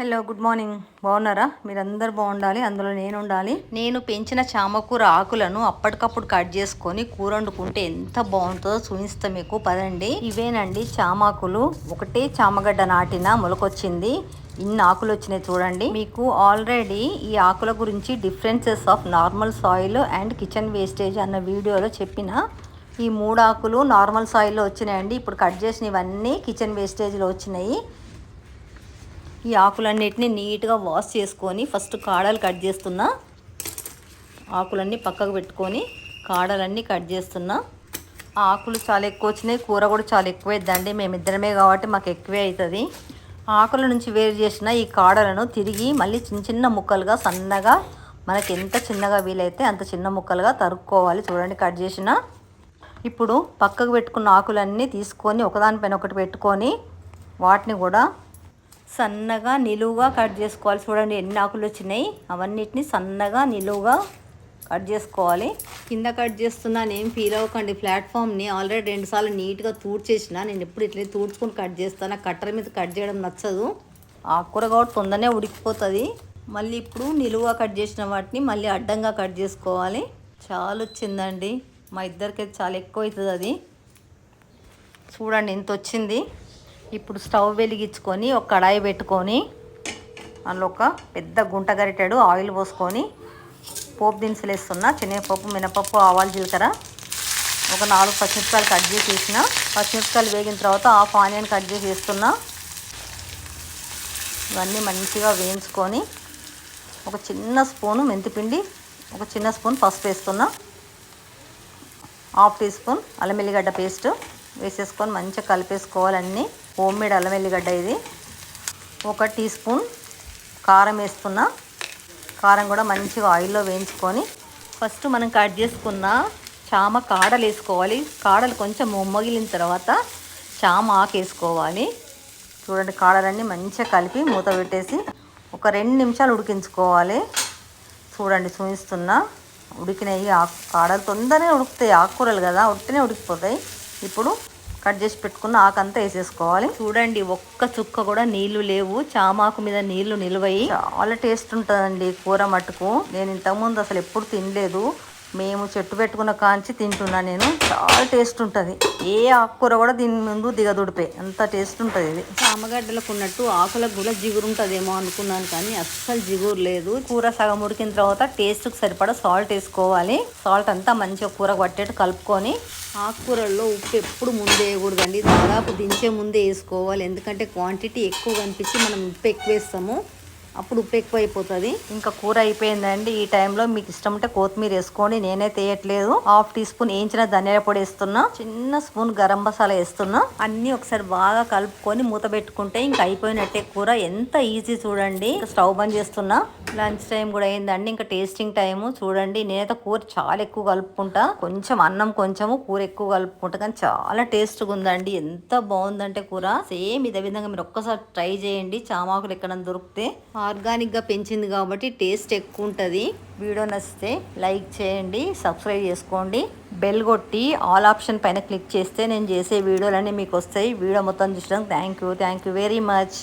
Hello good morning. బాగున్నారా? మీరందరు బాగుండాలి అందులో నేను ఉండాలి నేను పెంచిన చామకూర ఆకులను అప్పటికప్పుడు కట్ చేసుకొని కూర వండుకుంటే ఎంత బాగుంటుందో చూపిస్తా మీకు. పదండి. ఇవేనండి చామాకులు. ఒకటే చామగడ్డ నాటిన మొలకొచ్చింది. ఇన్ని ఆకులు వచ్చినాయి చూడండి. మీకు ఆల్రెడీ ఈ ఆకుల గురించి differences of normal soil and kitchen wastage అన్న వీడియోలో చెప్పిన ఈ మూడు ఆకులు నార్మల్ సాయిల్లో వచ్చినాయండి. ఇప్పుడు కట్ చేసిన ఇవన్నీ కిచెన్ వేస్టేజ్లో వచ్చినాయి. ఈ ఆకులన్నిటిని నీట్గా వాష్ చేసుకొని ఫస్ట్ కాడలు కట్ చేస్తున్నా. ఆకులన్నీ పక్కకు పెట్టుకొని కాడలన్నీ కట్ చేస్తున్నా. ఆకులు చాలా ఎక్కువ వచ్చినాయి కూర కూడా చాలా ఎక్కువ అవుతుందండి మేమిద్దరమే కాబట్టి మాకు ఎక్కువే అవుతుంది ఆకుల నుంచి వేరు చేసిన ఈ కాడలను తిరిగి మళ్ళీ చిన్న చిన్న ముక్కలుగా సన్నగా మనకి ఎంత చిన్నగా వీలైతే అంత చిన్న ముక్కలుగా తరుక్కోవాలి. చూడండి కట్ చేసిన. ఇప్పుడు పక్కకు పెట్టుకున్న ఆకులన్నీ తీసుకొని ఒకదానిపైన ఒకటి పెట్టుకొని వాటిని కూడా సన్నగా నిలువుగా కట్ చేసుకోవాలి. చూడండి ఎన్ని ఆకులు వచ్చినాయి. అవన్నిటిని సన్నగా నిలువుగా కట్ చేసుకోవాలి. కింద కట్ చేస్తున్నాను ఏం ఫీల్ అవ్వకండి. ప్లాట్ఫామ్ని ఆల్రెడీ రెండుసార్లు నీట్గా తూడ్చేసిన. నేను ఎప్పుడు ఇట్లా తూడ్చుకొని కట్ చేస్తాను. కట్టర్ మీద కట్ చేయడం నచ్చదు. ఆకుకూర కాబట్టి తొందరనే ఉడికిపోతుంది. మళ్ళీ ఇప్పుడు నిలువుగా కట్ చేసిన వాటిని మళ్ళీ అడ్డంగా కట్ చేసుకోవాలి. చాలా వచ్చిందండి. మా ఇద్దరికి చాలా ఎక్కువ అవుతుంది అది. చూడండి ఇంత వచ్చింది. ఇప్పుడు స్టవ్ వెలిగించుకొని ఒక కడాయి పెట్టుకొని అందులో ఒక పెద్ద గుంట గరిటాడు ఆయిల్ పోసుకొని పోపు దినుసులు వేస్తున్నా శనగపప్పు మినపప్పు ఆవాలు జీలకర్ర. ఒక నాలుగు పచ్చిమిరపకాయలు కట్ చేసి వేసిన. పచ్చిమిరపకాయలు వేగిన తర్వాత హాఫ్ ఆనియన్ కట్ చేసి వేస్తున్నా. ఇవన్నీ మంచిగా వేయించుకొని ఒక చిన్న స్పూను మెంతిపిండి ఒక చిన్న స్పూన్ పసుపు వేస్తున్నా. హాఫ్ టీ స్పూన్ అల్లం ఎల్లిగడ్డ పేస్ట్. వేసేసుకొని మంచిగా కలిపేసుకోవాలన్నీ. హోమ్ మేడ్ అల్లం వెల్లిగడ్డ ఇది. ఒక టీ స్పూన్ కారం వేసుకున్న కారం కూడా మంచిగా ఆయిల్లో వేయించుకొని ఫస్ట్ మనం కట్ చేసుకున్న చామ కాడలు వేసుకోవాలి. కాడలు కొంచెం మొమ్మగిలిన తర్వాత చామ ఆకు వేసుకోవాలి. చూడండి కాడలన్నీ మంచిగా కలిపి మూత పెట్టేసి ఒక రెండు నిమిషాలు ఉడికించుకోవాలి. చూడండి చూపిస్తున్నా. ఉడికినాయి ఆకు కాడలు. తొందరగా ఉడుకుతాయి. ఆకుకూరలు కదా ఉట్టినే ఉడికిపోతాయి. ఇప్పుడు కట్ చేసి పెట్టుకున్న ఆకంతా వేసేసుకోవాలి. చూడండి ఒక్క చుక్క కూడా నీళ్ళు లేవు. చామాకు మీద నీళ్ళు నిలువయి చాలా టేస్ట్ ఉంటుందండి కూర మట్టుకు నేను ఇంతకుముందు అసలు ఎప్పుడు తినలేదు. మేము చెట్టు పెట్టుకున్న కాంచి తింటున్నా నేను. చాలా టేస్ట్ ఉంటుంది. ఏ ఆకుకూర కూడా దీని ముందు దిగదుడిపే. అంత టేస్ట్ ఉంటుంది ఇది. చామగడ్డలకు ఉన్నట్టు ఆకులకు కూడా జిగురు ఉంటుందేమో అనుకున్నాను కానీ అస్సలు జిగురు లేదు. కూర సగం ఉడికిన తర్వాత టేస్ట్కి సరిపడా సాల్ట్ వేసుకోవాలి. సాల్ట్ అంతా మంచిగా కూర పట్టేట్టు కలుపుకొని ఆకుకూరల్లో ఉప్పు ఎప్పుడు ముందే వేయకూడదండి. దాదాపు దించే ముందే వేసుకోవాలి. ఎందుకంటే క్వాంటిటీ ఎక్కువ కనిపించి మనం ఉప్పు ఎక్కువ వేస్తాము. అప్పుడు ఉప్పు ఎక్కువ అయిపోతుంది ఇంకా కూర అయిపోయిందండి. ఈ టైంలో మీకు ఇష్టం ఉంటే కొత్తిమీర వేసుకొని నేనైతే వేయట్లేదు హాఫ్ టీ స్పూన్ వేయించిన ధనియాల పొడి వేస్తున్నా. చిన్న స్పూన్ గరం మసాలా వేస్తున్నా. అన్ని ఒకసారి బాగా కలుపుకొని మూత పెట్టుకుంటే ఇంకా అయిపోయినట్టే కూర. ఎంత ఈజీ చూడండి. స్టవ్ బంద్ చేస్తున్నా. లంచ్ టైం కూడా అయిందండి. ఇంకా టేస్టింగ్ టైము. చూడండి నేనైతే కూర చాలా ఎక్కువ కలుపుకుంటా. కొంచెం అన్నం కొంచెము కూర ఎక్కువ కలుపుకుంటా. కానీ చాలా టేస్ట్గా ఉందండి. ఎంత బాగుందంటే కూర. సేమ్ ఇదే విధంగా మీరు ఒక్కసారి ట్రై చేయండి. చామాకులు ఎక్కడ దొరికితే. ఆర్గానిక్గా పెంచింది కాబట్టి టేస్ట్ ఎక్కువ ఉంటుంది వీడియో నచ్చితే లైక్ చేయండి సబ్స్క్రైబ్ చేసుకోండి. బెల్ కొట్టి ఆల్ ఆప్షన్ పైన క్లిక్ చేస్తే నేను చేసే వీడియోలన్నీ మీకు వస్తాయి. వీడియో మొత్తం చూసినందుకు thank you thank you very much.